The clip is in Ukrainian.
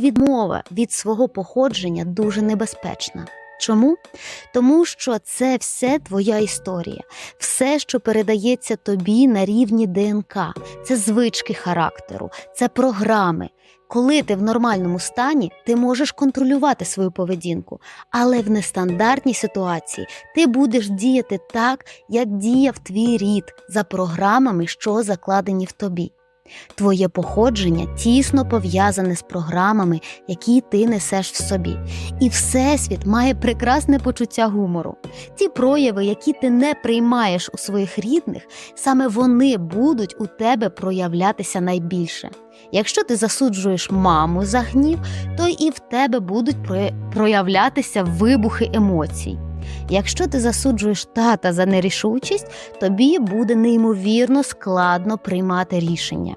Відмова від свого походження дуже небезпечна. Чому? Тому що це все твоя історія, все, що передається тобі на рівні ДНК, це звички характеру, це програми. Коли ти в нормальному стані, ти можеш контролювати свою поведінку, але в нестандартній ситуації ти будеш діяти так, як діяв твій рід за програмами, що закладені в тобі. Твоє походження тісно пов'язане з програмами, які ти несеш в собі. І Всесвіт має прекрасне почуття гумору. Ті прояви, які ти не приймаєш у своїх рідних, саме вони будуть у тебе проявлятися найбільше. Якщо ти засуджуєш маму за гнів, то і в тебе будуть проявлятися вибухи емоцій. Якщо ти засуджуєш тата за нерішучість, тобі буде неймовірно складно приймати рішення.